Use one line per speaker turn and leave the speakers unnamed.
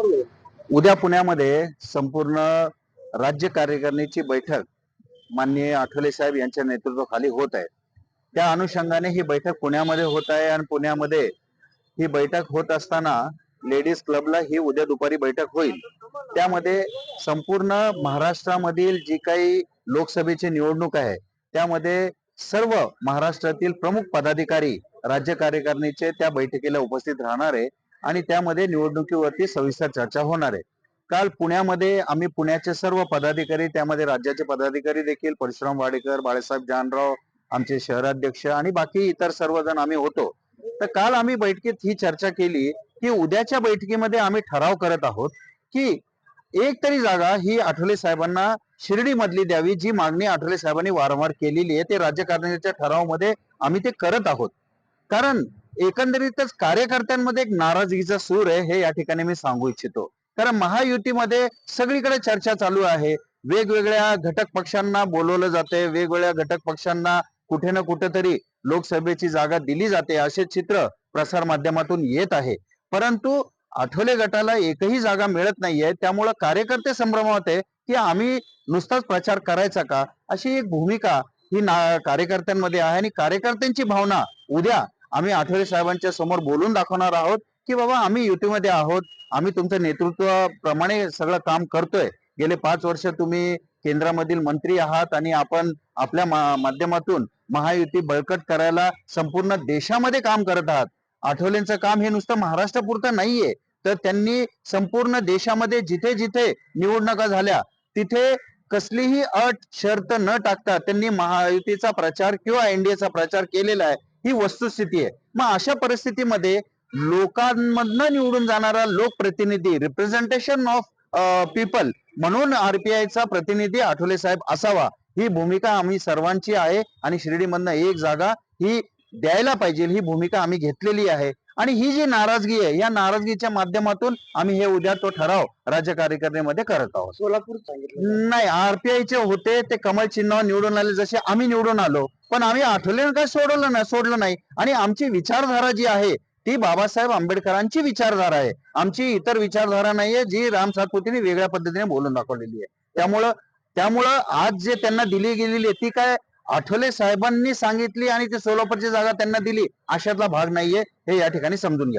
उद्या पुण्यामध्ये संपूर्ण राज्य कार्यकारिणीची बैठक माननीय आठवले साहेब यांच्या नेतृत्वाखाली होत आहे. त्या अनुषंगाने ही बैठक पुण्यामध्ये होत आहे आणि पुण्यामध्ये ही बैठक होत असताना लेडीज क्लबला ही उद्या दुपारी बैठक होईल. त्यामध्ये संपूर्ण महाराष्ट्रामधील जी काही लोकसभेची निवडणूक आहे त्यामध्ये सर्व महाराष्ट्रातील प्रमुख पदाधिकारी राज्य कार्यकारिणीचे त्या बैठकीला उपस्थित राहणार आहे. आणि त्यामध्ये निवडणुकीवरती सविस्तर चर्चा होणार आहे. काल पुण्यामध्ये आम्ही पुण्याचे सर्व पदाधिकारी त्यामध्ये राज्याचे पदाधिकारी देखील परशुराम वाडेकर बाळासाहेब जानराव आमचे शहराध्यक्ष आणि बाकी इतर सर्वजण आम्ही होतो. तर काल आम्ही बैठकीत ही चर्चा केली की उद्याच्या बैठकीमध्ये आम्ही ठराव करत आहोत की एक तरी जागा ही आठवले साहेबांना शिर्डी मधली द्यावी जी मागणी आठवले साहेबांनी वारंवार केलेली आहे ते राज्यकारिणीच्या ठरावामध्ये आम्ही ते करत आहोत. कारण एकंदरीतच कार्यकर्त्यांमध्ये एक नाराजगीचा सूर आहे हे या ठिकाणी मी सांगू इच्छितो. कारण महायुतीमध्ये सगळीकडे चर्चा चालू आहे. वेगवेगळ्या घटक पक्षांना बोलवलं जाते वेगवेगळ्या घटक पक्षांना कुठे ना कुठेतरी लोकसभेची जागा दिली जाते असे चित्र प्रसार माध्यमातून येत आहे. परंतु आठवले गटाला एकही जागा मिळत नाहीये. त्यामुळं कार्यकर्ते संभ्रमात आहे की आम्ही नुसताच प्रचार करायचा का? अशी एक भूमिका ही ना कार्यकर्त्यांमध्ये आहे आणि कार्यकर्त्यांची भावना उद्या आम्ही आठवले साहेबांच्या समोर बोलून दाखवणार आहोत की बाबा आम्ही युतीमध्ये आहोत आम्ही तुमच्या नेतृत्वाप्रमाणे सगळं काम करतोय. गेले पाच वर्ष तुम्ही केंद्रामधील मंत्री आहात आणि आपण आपल्या माध्यमातून महायुती बळकट करायला संपूर्ण देशामध्ये काम करत आहात. आठवलेंचं काम हे नुसतं महाराष्ट्रापुरतं नाहीये. तर त्यांनी संपूर्ण देशामध्ये जिथे जिथे निवडणुका झाल्या तिथे कसलीही अट शर्त न टाकता त्यांनी महायुतीचा प्रचार किंवा एनडीएचा प्रचार केलेला आहे. ही वस्तुस्थिती आहे. मग अशा परिस्थितीमध्ये लोकांमधनं निवडून जाणारा लोकप्रतिनिधी रिप्रेझेंटेशन ऑफ पीपल म्हणून आरपीआयचा चा प्रतिनिधी आठवले साहेब असावा. ही भूमिका आम्ही सर्वांची आहे आणि शिर्डीमधनं एक जागा ही द्यायला पाहिजे. ही भूमिका आम्ही घेतलेली आहे. आणि ही जी नाराजगी आहे या नाराजगीच्या माध्यमातून आम्ही हे उद्या तो ठराव राज्य कार्यकारिणीमध्ये करत आहोत.
सोलापूर
नाही आरपीआय चे होते ते कमल चिन्ह निवडून आले जसे आम्ही निवडून आलो पण आम्ही आठवले काय सोडलं नाही सोडलं नाही? आणि आमची विचारधारा जी आहे ती बाबासाहेब आंबेडकरांची विचारधारा आहे. आमची इतर विचारधारा नाहीये जी राम सातपुतीने वेगळ्या पद्धतीने बोलून दाखवलेली आहे. त्यामुळं त्यामुळं आज जे त्यांना दिली गेलेली आहे ती काय आठवले साहेबांनी सांगितली आणि ती सोलापूरची जागा त्यांना दिली अशातला भाग नाहीये. हे या ठिकाणी समजून घ्या